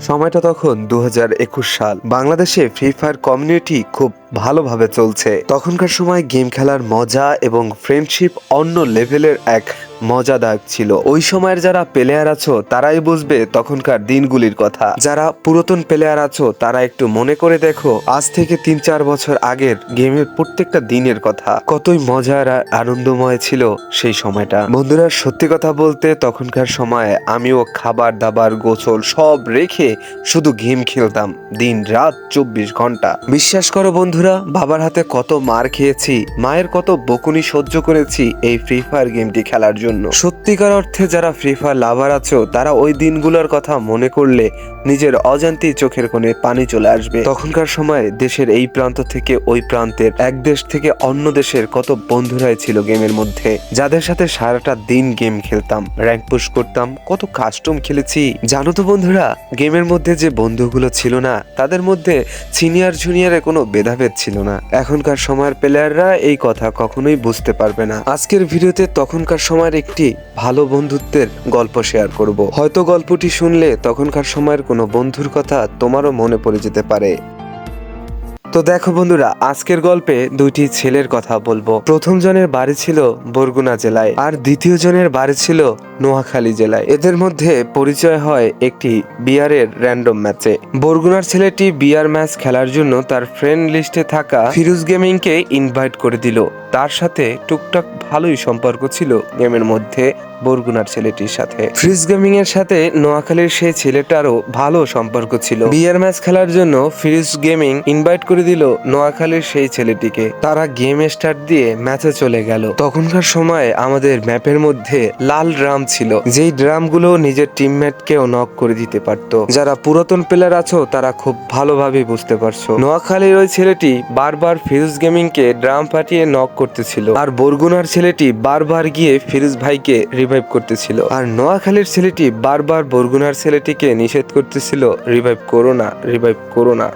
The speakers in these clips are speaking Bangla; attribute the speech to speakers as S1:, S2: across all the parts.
S1: সময়টা তখন দু হাজার একুশ সাল। বাংলাদেশে ফ্রি ফায়ার কমিউনিটি খুব ভালোভাবে চলছে। তখনকার সময় গেম খেলার মজা এবং ফ্রেন্ডশিপ অন্য লেভেলের এক মজাদায়ক ছিল। ওই সময়ের যারা প্লেয়ার আছো, তারাই বুঝবে তখনকার দিনগুলির কথা। যারা পুরাতন প্লেয়ার আছো, তারা একটু মনে করে দেখো, আজ থেকে তিন চার বছর আগের গেমের প্রত্যেকটা দিনের কথা। কতই মজার আর আনন্দময় ছিল সেই সময়টা। বন্ধুরা, সত্যি কথা বলতে তখনকার সময়ে আমিও খাবার, দাবার, গোসল সব রেখে শুধু গেম খেলতাম। দিন রাত চব্বিশ ঘণ্টা। বিশ্বাস করো বন্ধুরা বাবার হাতে কত মার খেয়েছি, মায়ের কত বকুনি সহ্য করেছি এই ফ্রি ফায়ার গেমটি খেলার জন্য। সত্যিকার অর্থে যারা ফ্রি ফায়ার লাভার আছো, তারা ওই দিনগুলোর কথা মনে করলে নিজের অজান্তেই চোখের কোণে পানি চলে আসবে। তখনকার সময় দেশের এই প্রান্ত থেকে ওই প্রান্তের এক দেশ থেকে অন্য দেশের কত বন্ধুরাই ছিল গেমের মধ্যে। যাদের সাথে সারাটা দিন গেম খেলতাম র্যাঙ্ক পুশ করতাম, কত কাস্টম খেলেছি। জানো তো বন্ধুরা, গেমের মধ্যে যে বন্ধুগুলো ছিল না, তাদের মধ্যে সিনিয়র জুনিয়রে কোনো ভেদাভেদ ছিল না। এখনকার সময়ের প্লেয়াররা এই কথা কখনোই বুঝতে পারবে না। আজকের ভিডিওতে তখনকার সময়ের একটি ভালো বন্ধুত্বের গল্প শেয়ার করব। হয়তো গল্পটি শুনলে তখনকার সময়ের কোনো বন্ধুর কথা তোমারও মনে পড়ে যেতে পারে। তো দেখো বন্ধুরা, আজকের গল্পে দুইটি ছেলের কথা বলব। প্রথম জনের বাড়ি ছিল বরগুনা জেলায়, আর দ্বিতীয় জনের বাড়ি ছিল নোয়াখালী জেলায়। এদের মধ্যে পরিচয় হয় একটি বিয়ারের র্যান্ডম ম্যাচে বরগুনার ছেলেটি বিয়ার ম্যাচ খেলার জন্য তার ফ্রেন্ড লিস্টে থাকা ফিরোজ গেমিংকে ইনভাইট করে দিল। তার সাথে টুকটাক ভালোই সম্পর্ক ছিল গেমের মধ্যে বরগুনার ছেলেটির সাথে। ফ্রিজ গেমিং এর সাথে নোয়াখালীর সেই ছেলেটারও ভালো সম্পর্ক ছিল। বিয়ার ম্যাচ খেলার জন্য ফ্রিজ গেমিং ইনভাইট করে দিল নোয়াখালীর সেই ছেলেটিকে। তারা গেম স্টার্ট দিয়ে ম্যাচে চলে গেল। তখনকার সময় আমাদের ম্যাপের মধ্যে লাল ড্রাম ছিল। যেই ড্রামগুলো নিজের টিমমেটকেও নক করে দিতে পারত। যারা পুরাতন প্লেয়ার আছো, তারা খুব ভালোভাবে বুঝতে পারছ। নোয়াখালীর ওই ছেলেটি বারবার ফিরোজ গেমিং কে ড্রাম ফাটিয়ে নক করতেছিল। আর বরগুনার ছেলেটি বারবার গিয়ে ফিরোজ ভাইকে রিভাইভ করতেছিল। আর নোয়াখালীর ছেলেটি বারবার বরগুনার ছেলেটিকে নিষেধ করতেছিল রিভাইভ করো না রিভাইভ করো না।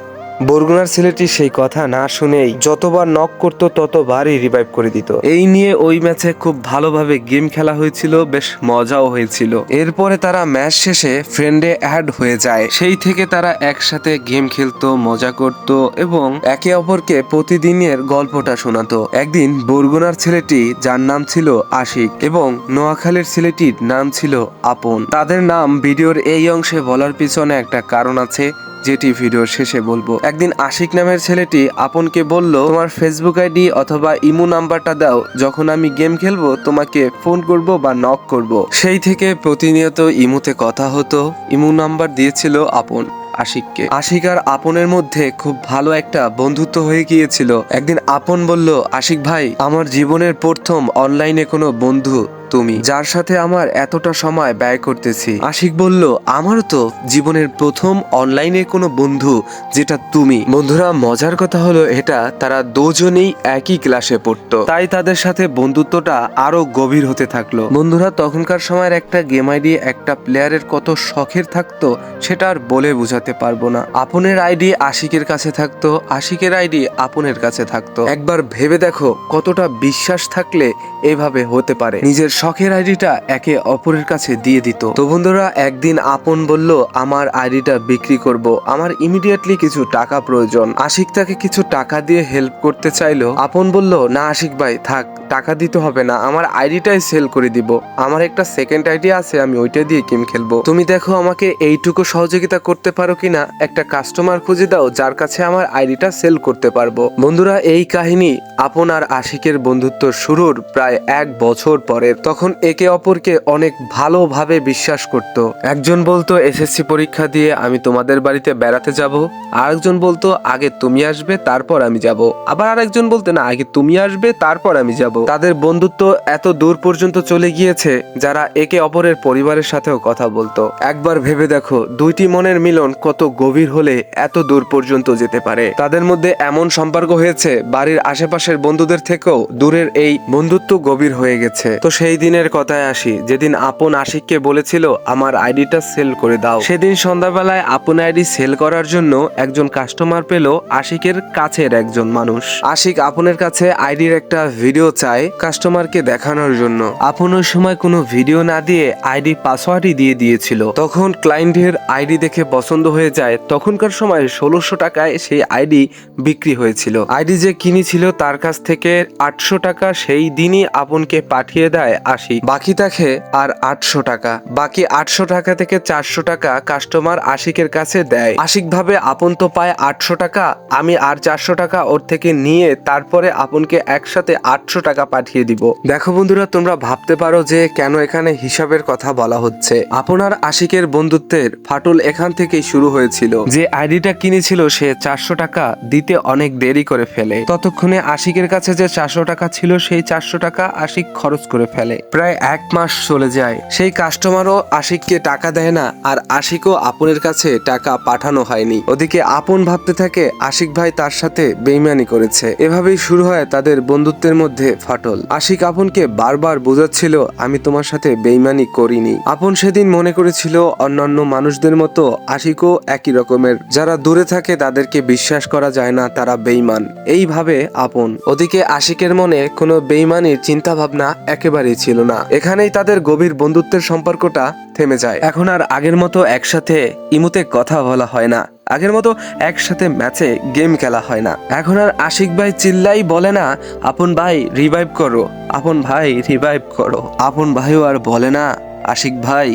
S1: বরগুনার ছেলেটি সেই কথা না শুনেই যতবার নক করতো, ততবারই রিভাইভ করে দিত। এই নিয়ে ওই ম্যাচে খুব ভালোভাবে গেম খেলা হয়েছিল, বেশ মজাও হয়েছিল। এরপরে তারা ম্যাচ শেষে ফ্রেন্ডে অ্যাড হয়ে যায়। সেই থেকে তারা একসাথে গেম খেলতো, মজা করত এবং একে অপরকে প্রতিদিনের গল্পটা শোনাতো। একদিন বরগুনার ছেলেটি, যার নাম ছিল আশিক এবং নোয়াখালীর ছেলেটির নাম ছিল আপন। তাদের নাম ভিডিওর এই অংশে বলার পিছনে একটা কারণ আছে। যেটি ভিডিওর শেষে বলব। একদিন আশিক নামের ছেলেটি আপনকে বলল, তোমার ফেসবুক আইডি অথবা ইমো নাম্বারটা দাও, যখন আমি গেম খেলব, তোমাকে ফোন করব বা নক করব। সেই থেকে প্রতিনিয়ত ইমোতে কথা হতো। ইমো নাম্বার দিয়েছিল আপন, আশিককে। আশিক আর আপনের মধ্যে খুব ভালো একটা বন্ধুত্ব হয়ে গিয়েছিল। একদিন আপন বলল, আশিক ভাই, আমার জীবনের প্রথম অনলাইনে কোনো বন্ধু তুমি, যার সাথে আমার এতটা সময় ব্যয় করতেছি। আশিক বলল, আমারও তো জীবনের প্রথম অনলাইনে কোনো বন্ধু যেটা তুমি। বন্ধুরা, মজার কথা হলো এটা, তারা দুজনেই একই ক্লাসে পড়তো। তাই তাদের সাথে বন্ধুত্বটা আরও গভীর হতে থাকল। বন্ধুরা, তখনকার সময়ের একটা গেম আইডি, একটা প্লেয়ারের কত শখের থাকতো, সেটা আর বলে বোঝাতে পারব না। আপনের আইডি আশিকের কাছে থাকতো, আশিকের আইডি আপনের কাছে থাকতো। একবার ভেবে দেখো, কতটা বিশ্বাস থাকলে এভাবে হতে পারে। নিজের শখের আইডিটা একে অপরের কাছে দিয়ে দিত। তো বন্ধুরা, একদিন আপন বলল, আমার আইডিটা বিক্রি করব। আমার ইমিডিয়েটলি কিছু টাকা প্রয়োজন। আশিক তাকে কিছু টাকা দিয়ে হেল্প করতে চাইলো। আপন বলল, না আশিক ভাই, থাক, টাকা দিতে হবে না। আমার আইডিটাই সেল করে দিব। আমার একটা সেকেন্ড আইডি আছে, আমি ওইটা দিয়ে গেম খেলব। তুমি দেখো আমাকে এইটুকু সহযোগিতা করতে পারো কিনা? একটা কাস্টমার খুঁজে দাও, যার কাছে আমার আইডিটা সেল করতে পারব। বন্ধুরা, এই কাহিনী আপন আর আশিকের বন্ধুত্ব শুরুর প্রায় এক বছর পরের। তখন একে অপরকে অনেক ভালোভাবে বিশ্বাস করত। একজন বলতো, এসএসসি পরীক্ষা দিয়ে আমি তোমাদের বাড়িতে বেড়াতে যাব। আরেকজন বলতো, আগে তুমি আসবে, তারপর আমি যাব। আবার আরেকজন বলতো, না, আগে তুমি আসবে, তারপর আমি যাব। তাদের বন্ধুত্ব এত দূর পর্যন্ত চলে গিয়েছে, যারা একে অপরের পরিবারের সাথেও কথা বলতো। একবার ভেবে দেখো, দুইটি মনের মিলন কত গভীর হলে এত দূর পর্যন্ত যেতে পারে। তাদের মধ্যে এমন সম্পর্ক হয়েছে, বাড়ির আশেপাশের বন্ধুদের থেকেও দূরের এই বন্ধুত্ব গভীর হয়ে গেছে। তো সেই দিনের কথায় আসি, যেদিন আপন আশিককে বলেছিল, আমার আইডিটা সেল করে দাও। সেদিন সন্ধ্যাবেলায় আপন আইডি সেল করার জন্য একজন কাস্টমার পেল আশিকের কাছের একজন মানুষ। আশিক আপনের কাছে আইডির একটা ভিডিও চায় কাস্টমারকে দেখানোর জন্য। আপন ওই সময় কোনো ভিডিও না দিয়ে আইডি পাসওয়ার্ডই দিয়ে দিয়েছিল। তখন ক্লায়েন্টের আইডি দেখে পছন্দ হয়ে যায়। তখনকার সময় ষোলোশো টাকায় সেই আইডি বিক্রি হয়েছিল। আইডি যে কিনেছিল তার কাছ থেকে আটশো টাকা সেই দিনই আপনকে পাঠিয়ে দেয় আশি। বাকি থাকে আর আটশো টাকা। বাকি আটশো টাকা থেকে চারশো টাকা কাস্টমার আশিকের কাছে দেয়। আশিক ভাবে, আপন তো পায় আটশো টাকা, আমি আর চারশো টাকা ওর থেকে নিয়ে তারপরে আপনকে একসাথে আটশো টাকা পাঠিয়ে দিব। দেখো বন্ধুরা, তোমরা ভাবতে পারো যে কেন এখানে হিসাবের কথা বলা হচ্ছে। আপনার আশিকের বন্ধুত্বের ফাটল এখান থেকেই শুরু হয়েছিল। যে আইডিটা কিনেছিল, সে চারশো টাকা দিতে অনেক দেরি করে ফেলে। ততক্ষণে আশিকের কাছে যে চারশো টাকা ছিল, সেই চারশো টাকা আশিক খরচ করে ফেলে। প্রায় এক মাস চলে যায়। সেই কাস্টমারও আশিককে টাকা দেয় না আর আশিকও আপনের কাছে টাকা পাঠানো হয়নি। ওদিকে আপন ভাবতে থাকে, আশিক ভাই তার সাথে বেইমানি করেছে। এভাবেই শুরু হয় তাদের বন্ধুত্বের মধ্যে ফাটল। আশিক আপনকে বারবার বোঝাচ্ছিল, আমি তোমার সাথে বেইমানি করিনি। আপন সেদিন মনে করেছিল, অন্যান্য মানুষদের মতো আশিকও একই রকমের। যারা দূরে থাকে তাদেরকে বিশ্বাস করা যায় না, তারা বেইমান। এইভাবে আপন। ওদিকে আশিকের মনে কোনো বেইমানির চিন্তা ভাবনা একেবারেই ছিল না। এখানেই তাদের গভীর বন্ধুত্বের সম্পর্কটা থেমে যায়। এখন আর আগের মতো একসাথে ইমুতে কথা বলা হয় না। আগের মতো একসাথে ম্যাচে গেম খেলা হয় না। এখন আর আশিক ভাই চিল্লাই বলে না, আপন ভাই রিভাইভ করো। আপন ভাই রিভাইভ করো। আপন ভাইও আর বলে না, আশিক ভাই,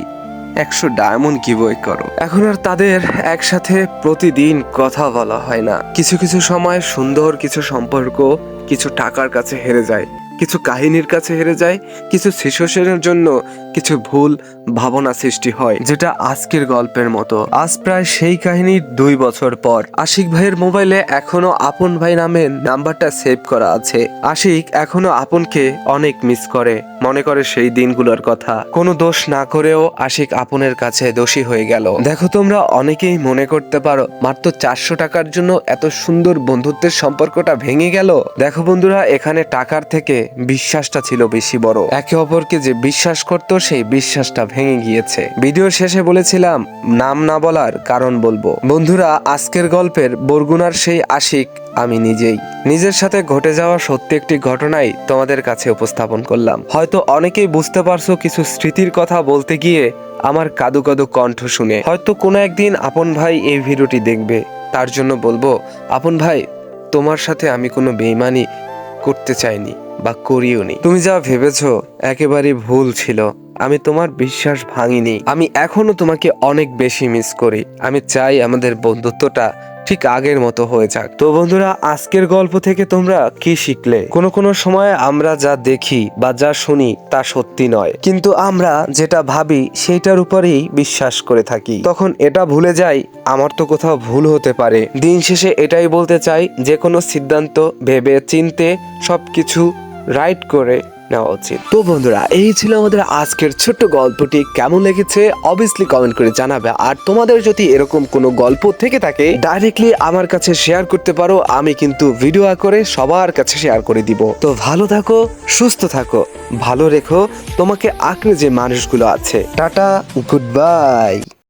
S1: একশো ডায়মন্ড বই করো। এখন আর তাদের একসাথে প্রতিদিন কথা বলা হয় না। কিছু কিছু সময় সুন্দর কিছু সম্পর্ক কিছু টাকার কাছে হেরে যায়। কিছু কাহিনীর কাছে হেরে যায় কিছু শিশু জন্য কিছু ভুল ভাবনা সৃষ্টি হয়, যেটা আজকের গল্পের মতো। আজ প্রায় সেই কাহিনীর দুই বছর পর। আশিক ভাইয়ের মোবাইলে এখনও আপন ভাই নামের নাম্বারটা সেভ করা আছে। আশিক এখনও আপনকে অনেক মিস করে, মনে করে সেই দিনগুলোর কথা। কোনো দোষ না করেও আশিক আপনের কাছে দোষী হয়ে গেল। দেখো তোমরা অনেকেই মনে করতে পারো, মাত্র চারশো টাকার জন্য এত সুন্দর বন্ধুত্বের সম্পর্কটা ভেঙে গেল। দেখো বন্ধুরা, এখানে টাকার থেকে বিশ্বাসটা ছিল বেশি বড়। একে অপরকে যে বিশ্বাস করত সেই বিশ্বাসটা ভেঙে গিয়েছে। ভিডিও শেষে বলেছিলাম, নাম না বলার কারণ বলব। বন্ধুরা, আজকের গল্পের বরগুনার সেই আশিক আমি নিজেই। নিজের সাথে ঘটে যাওয়া সত্যি একটি ঘটনাই তোমাদের কাছে উপস্থাপন করলাম। হয়তো অনেকেই বুঝতে পারছ কিছু স্মৃতির কথা বলতে গিয়ে আমার কাদু কাদু কণ্ঠ শুনে। হয়তো কোনো একদিন আপন ভাই এই ভিডিওটি দেখবে। তার জন্য বলব, আপন ভাই, তোমার সাথে আমি কোনো বেইমানি করতে চাইনি বা করিও নি তুমি যা ভেবেছো একেবারে ভুল ছিল। আমি তোমার বিশ্বাস ভাঙিনি। আমি এখনও তোমাকে অনেক বেশি মিস করি। আমি চাই আমাদের বন্ধুত্বটা ঠিক আগের মতো হয়ে যাক। তো বন্ধুরা, আজকের গল্প থেকে তোমরা কি শিখলে? কোনো কোনো সময় আমরা যা দেখি বা যা শুনি তা সত্যি নয়। কিন্তু আমরা যেটা ভাবি সেইটার উপরেই বিশ্বাস করে থাকি। তখন এটা ভুলে যাই, আমার তো কোথাও ভুল হতে পারে। দিন শেষে এটাই বলতে চাই যে কোনো সিদ্ধান্ত ভেবে চিনতে সবকিছু রাইট করে নেওয়া উচিত। তো বন্ধুরা, এই ছিল আমাদের আজকের ছোট্ট গল্পটি। কেমন লেগেছে? অবভিয়াসলি কমেন্ট করে জানাবে। আর তোমাদের যদি এরকম কোনো গল্প থেকে থাকে ডাইরেক্টলি আমার কাছে শেয়ার করতে পারো। আমি কিন্তু ভিডিও করে সবার কাছে শেয়ার করে দিব। তো ভালো থাকো, সুস্থ থাকো, ভালো রেখো। তোমাকে আঁকড়ে যে মানুষগুলো আছে। Tata good bye